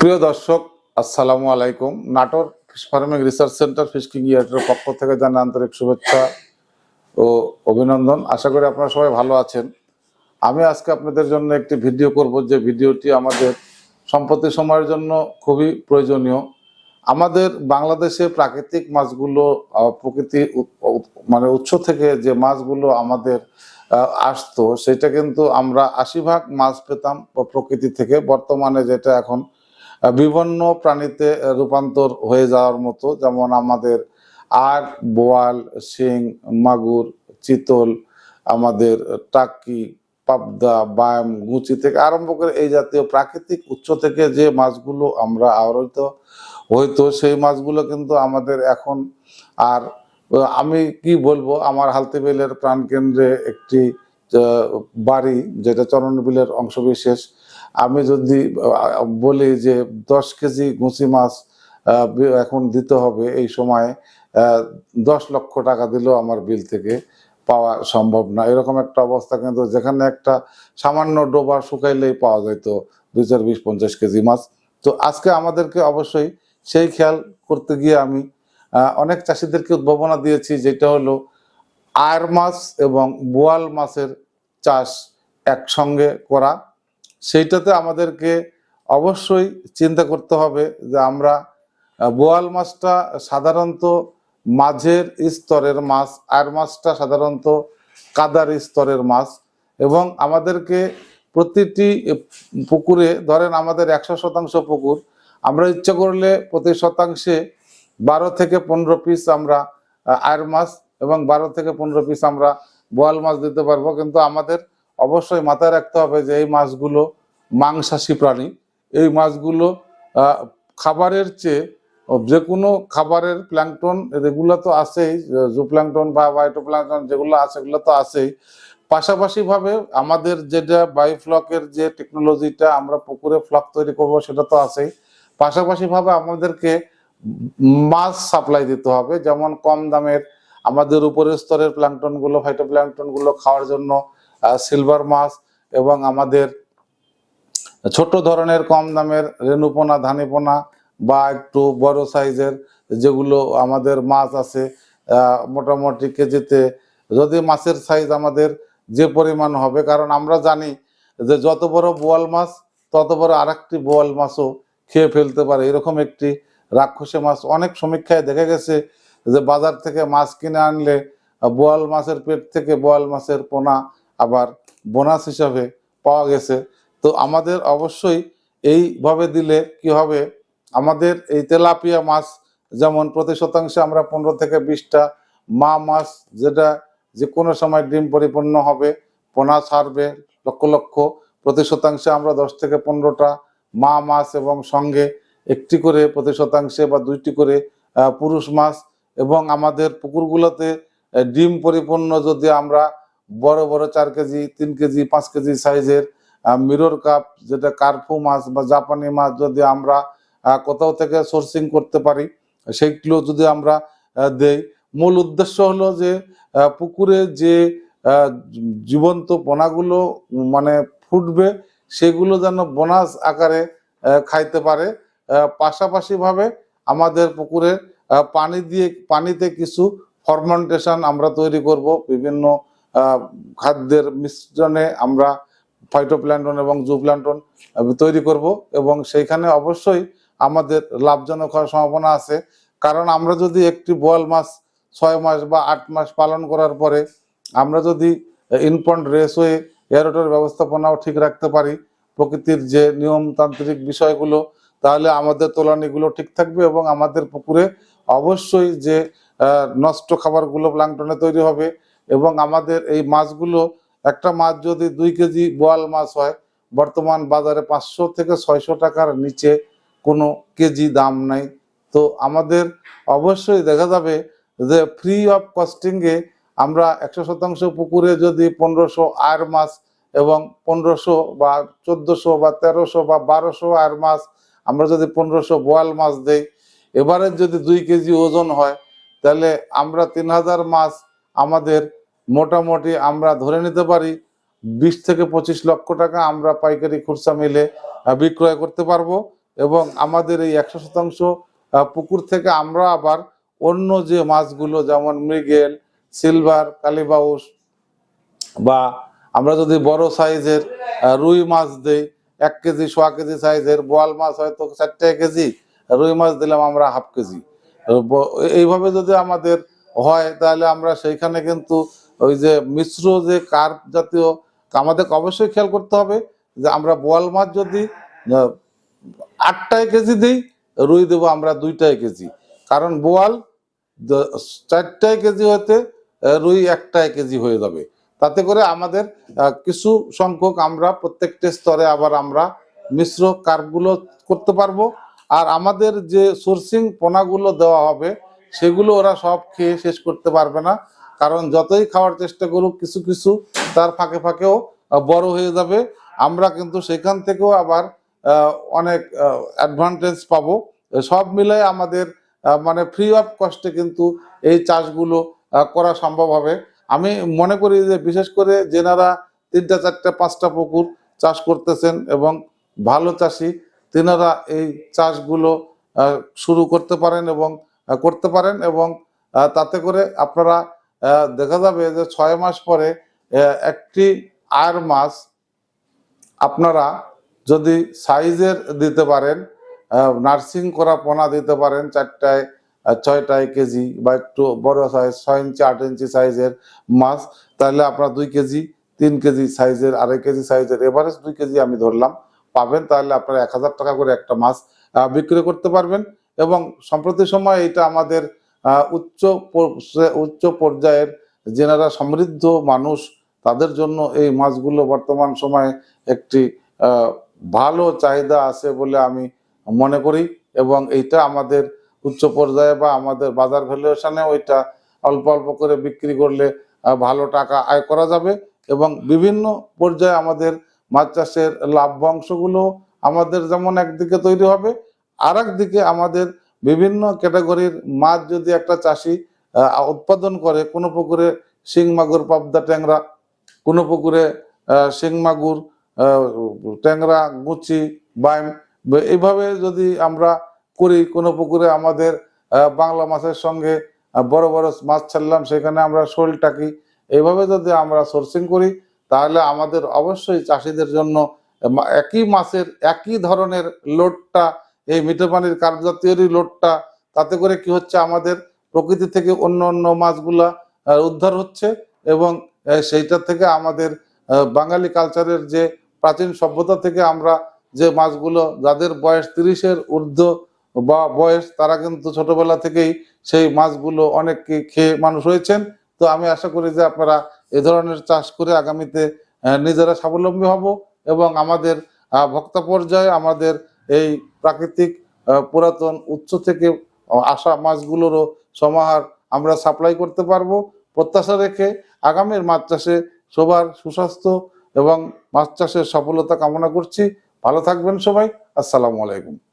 প্রিয় দর্শক, আসসালামু আলাইকুম। Natore farming research centre Fish King ইয়ার্ডের পক্ষ থেকে জানা আন্তরিক শুভেচ্ছা ও অভিনন্দন। আশা করি আপনারা সবাই ভালো আছেন। আমি আজকে আপনাদের জন্য একটি ভিডিও করব। যে ভিডিওটি আমাদের সম্প্রতি সময়ের জন্য খুবই প্রয়োজনীয়। আমাদের বাংলাদেশে প্রাকৃতিক মাছগুলো প্রকৃতি মানে উৎস থেকে যে মাছগুলো আমাদের আসতো, সেটা কিন্তু আমরা আশি ভাগ মাছ পেতাম প্রকৃতি থেকে। বর্তমানে যেটা এখন বিভিন্ন প্রাণীতে রূপান্তর হয়ে যাওয়ার মতো, যেমন আমাদের আর বোয়াল, শিং, মাগুর, চিতল, আমাদের টাকি, পাবদা, বায়াম, গুচি থেকে আরম্ভ করে এই জাতীয় প্রাকৃতিক উৎস থেকে যে মাছগুলো আমরা আহরিত হইতো, সেই মাছগুলো কিন্তু আমাদের এখন আর আমি কি বলব, আমার হালতিবিলের প্রাণকেন্দ্রে একটি বাড়ি, যেটা চরণবিলের অংশবিশেষ আমি যদি বলি যে দশ কেজি গুছি মাছ এখন দিতে হবে এই সময়ে দশ লক্ষ টাকা দিলেও আমার বিল থেকে পাওয়া সম্ভব না। এরকম একটা অবস্থা কিন্তু যেখানে একটা সামান্য ডোবা শুকাইলেই পাওয়া যেত দুই চার বিশ পঞ্চাশ কেজি মাছ। তো আজকে আমাদেরকে অবশ্যই সেই খেয়াল করতে গিয়ে আমি অনেক চাষিদেরকে উদ্ভাবনা দিয়েছি যেটা হলো আয়ের মাছ এবং বোয়াল মাছের চাষ একসঙ্গে করা। সেইটাতে আমাদেরকে অবশ্যই চিন্তা করতে হবে যে আমরা বোয়াল মাছটা সাধারণত মাঝের স্তরের মাছ, আর মাছটা সাধারণত কাদার স্তরের মাছ এবং আমাদেরকে প্রতিটি পুকুরে, ধরেন আমাদের একশো শতাংশ পুকুর, আমরা ইচ্ছা করলে প্রতি শতাংশে বারো থেকে পনেরো পিস আমরা আয়ের মাছ এবং বারো থেকে পনেরো পিস আমরা বোয়াল মাছ দিতে পারব। কিন্তু আমাদের অবশ্যই মাথায় রাখতে হবে যে এই মাছগুলো মাংসাশী প্রাণী। এই মাছগুলো খাবারের চেয়ে যে কোনো খাবারের প্ল্যাংটন, এগুলো তো আছেই জু প্ল্যাংটন বা বায়োটো প্ল্যাংটন যেগুলো আছে, এগুলো তো আছেই। পাশাপাশিভাবে আমাদের যেটা বায়োফ্লকের যে টেকনোলজিটা আমরা পুকুরে ফ্লক তৈরি করব, সেটা তো আছেই। পাশাপাশিভাবে আমাদেরকে মাছ সাপ্লাই দিতে হবে, যেমন কম দামের আমাদের উপরের স্তরের প্ল্যাংটনগুলো ফাইটো প্ল্যাংটনগুলো খাওয়ার জন্য সিলভার মাছ এবং আমাদের ছোট ধরনের কম দামের রেণুপোনা, ধানিপোনা বা একটু বড় সাইজের যেগুলো আমাদের মাছ আছে মোটামুটি কেজিতে। যদি মাছের সাইজ আমাদের যে পরিমাণ হবে, কারণ আমরা জানি যে যত বড় বোয়াল মাছ, তত বড় আরেকটি বোয়াল মাছও খেয়ে ফেলতে পারে। এরকম একটি রাক্ষসে মাছ অনেক সমীক্ষায় দেখা গেছে যে বাজার থেকে মাছ কিনে আনলে বোয়াল মাছের পেট থেকে বোয়াল মাছের পোনা আবার বোনাস হিসাবে পাওয়া গেছে। তো আমাদের অবশ্যই এইভাবে দিলে কি হবে? আমাদের এই তেলাপিয়া মাছ যেমন প্রতি শতাংশে আমরা পনেরো থেকে বিশটা মা মাছ যেটা যে কোনো সময় ডিম পরিপূর্ণ হবে পোনা ছাড়বে লক্ষ লক্ষ। প্রতি শতাংশে আমরা দশ থেকে পনেরোটা মা মাছ এবং সঙ্গে একটি করে প্রতি শতাংশে বা দুইটি করে পুরুষ মাছ। এবং আমাদের পুকুরগুলোতে ডিম পরিপূর্ণ যদি আমরা বড় বড় চার কেজি, তিন কেজি, পাঁচ কেজি সাইজের মিরর কাপ যেটা কার্পু মাছ বা জাপানি মাছ যদি আমরা কোথাও থেকে সোর্সিং করতে পারি, সেইগুলো যদি আমরা দেই। মূল উদ্দেশ্য হলো যে পুকুরে যে জীবন্ত পোনাগুলো মানে ফুটবে, সেগুলো যেন বোনাস আকারে খাইতে পারে। পাশাপাশিভাবে আমাদের পুকুরে পানি দিয়ে, পানিতে কিছু ফরমেন্টেশন আমরা তৈরি করব, বিভিন্ন খাদ্যের মিশ্রণে আমরা ফাইটোপ্ল্যান্টন এবং জুপ্ল্যান্টন তৈরি করব এবং সেইখানে অবশ্যই আমাদের লাভজনক হওয়ার সম্ভাবনা আছে। কারণ আমরা যদি একটি বোয়াল মাছ ছয় মাস বা আট মাস পালন করার পরে আমরা যদি ইনপন্ড রেসওয়ে এয়ারোটের ব্যবস্থাপনাও ঠিক রাখতে পারি, প্রকৃতির যে নিয়মতান্ত্রিক বিষয়গুলো, তাহলে আমাদের তোলানিগুলো ঠিক থাকবে এবং আমাদের পুকুরে অবশ্যই যে নষ্ট খাবারগুলো প্লাংটনে তৈরি হবে এবং আমাদের এই মাছগুলো একটা মাছ যদি দুই কেজি বোয়াল মাছ হয়, বর্তমান বাজারে পাঁচশো থেকে ছয়শো টাকার নিচে কোনো কেজি দাম নাই। তো আমাদের অবশ্যই দেখা যাবে যে ফ্রি অফ কস্টিংয়ে আমরা একশো শতাংশ পুকুরে যদি পনেরোশো আয়ের মাছ এবং পনেরোশো বা চোদ্দোশো বা তেরোশো বা বারোশো আয়ের মাছ আমরা যদি পনেরোশো বোয়াল মাছ দেই, এবারে যদি দুই কেজি ওজন হয়, তাহলে আমরা তিন হাজার মাছ আমাদের মোটামুটি আমরা ধরে নিতে পারি বিশ থেকে পঁচিশ লক্ষ টাকা আমরা পাইকারি খুচরা মিলে বিক্রয় করতে পারব। এবং আমাদের এই একশো শতাংশ পুকুর থেকে আমরা আবার অন্য যে মাছগুলো যেমন মৃগেল, সিলভার, কালিবাউস বা আমরা যদি বড় সাইজের রুই মাছ দেই, এক কেজি, সোয়া কেজি সাইজের, বোয়াল মাছ হয়তো চারটে কেজি, রুই মাছ দিলাম আমরা হাফ কেজি। এইভাবে যদি আমাদের হয়, তাহলে আমরা সেইখানে কিন্তু ওই যে মিশ্র যে কার্প জাতীয় আমাদেরকে অবশ্যই খেয়াল করতে হবে যে আমরা বোয়াল মাছ যদি আটটায় কেজি দিই, রুই দেবো আমরা দুইটায় কেজি। কারণ বোয়াল চারটায় কেজি হতে রুই একটায় কেজি হয়ে যাবে। তাতে করে আমাদের কিছু সংখ্যক আমরা প্রত্যেকটা স্তরে আবার আমরা মিশ্র কার্পগুলো করতে পারব। আর আমাদের যে সোর্সিং পোনাগুলো দেওয়া হবে, সেগুলো ওরা সব খেয়ে শেষ করতে পারবে না। কারণ যতই খাওয়ার চেষ্টা করুক, কিছু কিছু তার ফাঁকে ফাঁকেও বড় হয়ে যাবে। আমরা কিন্তু সেখান থেকেও আবার অনেক অ্যাডভান্টেজ পাবো। সব মিলাই আমাদের মানে ফ্রি অফ কস্টে কিন্তু এই চাষগুলো করা সম্ভব হবে। আমি মনে করি যে, বিশেষ করে যেনারা তিনটা, চারটা, পাঁচটা পুকুর চাষ করতেছেন এবং ভালো চাষি, তেনারা এই চাষগুলো শুরু করতে পারেন এবং করতে পারেন এবং তাতে করে আপনারা দেখা যাবে যে ছয় মাস পরে একটি আর মাছ আপনারা যদি সাইজের দিতে পারেন নার্সিং করা পোনা দিতে পারেন চারটায় ছয়টায় কেজি বা একটু বড় সাইজ ছয় ইঞ্চি, আট ইঞ্চি সাইজের মাছ, তাহলে আপনার দুই কেজি, তিন কেজি সাইজের, আড়াই কেজি সাইজের এভারেজ দুই কেজি আমি ধরলাম, পাবেন, তাহলে আপনারা এক হাজার টাকা করে একটা মাছ বিক্রি করতে পারবেন। এবং সম্প্রতি সময় এটা আমাদের উচ্চ উচ্চ পর্যায়ের যেনারা সমৃদ্ধ মানুষ, তাদের জন্য এই মাছগুলো বর্তমান সময়ে একটি ভালো চাহিদা আছে বলে আমি মনে করি এবং এইটা আমাদের উচ্চ পর্যায়ে বা আমাদের বাজার ভ্যালুয়েশনে ওইটা অল্প অল্প করে বিক্রি করলে ভালো টাকা আয় করা যাবে এবং বিভিন্ন পর্যায়ে আমাদের মাছ চাষের লাভ্যাংশগুলো আমাদের যেমন একদিকে তৈরি হবে আর দিকে আমাদের বিভিন্ন ক্যাটাগরির মাছ যদি একটা চাষি উৎপাদন করে, কোনো পুকুরে শিং, মাগুর, পাবদা, ট্যাংরা, কোনো পুকুরে শিং, মাগুর ট্যাংরা, গুচি, বাইম এইভাবে যদি আমরা করি, কোনো পুকুরে আমাদের বাংলা মাছের সঙ্গে বড় বড় মাছ ছাড়লাম, সেখানে আমরা শোল টাকি, এইভাবে যদি আমরা সোর্সিং করি, তাহলে আমাদের অবশ্যই চাষিদের জন্য, একই মাছের একই ধরনের লোডটা এই মিঠে পানির কার্পজাতীয়রই লোডটা তাতে করে কি হচ্ছে আমাদের প্রকৃতি থেকে অন্য অন্য মাছগুলা উদ্ধার হচ্ছে এবং সেইটা থেকে আমাদের বাঙালি কালচারের যে প্রাচীন সভ্যতা থেকে আমরা যে মাছগুলো, যাদের বয়স তিরিশের ঊর্ধ্ব বা বয়স, তারা কিন্তু ছোটবেলা থেকেই সেই মাছগুলো অনেককে খেয়ে মানুষ হয়েছেন। তো আমি আশা করি যে আপনারা এ ধরনের চাষ করে আগামীতে নিজেরা স্বাবলম্বী হব এবং আমাদের ভোক্তা পর্যায়ে আমাদের এই প্রাকৃতিক পুরাতন উৎস থেকে আসা মাছগুলোরও সমাহার আমরা সাপ্লাই করতে পারব। প্রত্যাশা রেখে আগামীর মাছ চাষে সবার সুস্বাস্থ্য এবং মাছ চাষের সফলতা কামনা করছি। ভালো থাকবেন সবাই। আসসালামু আলাইকুম।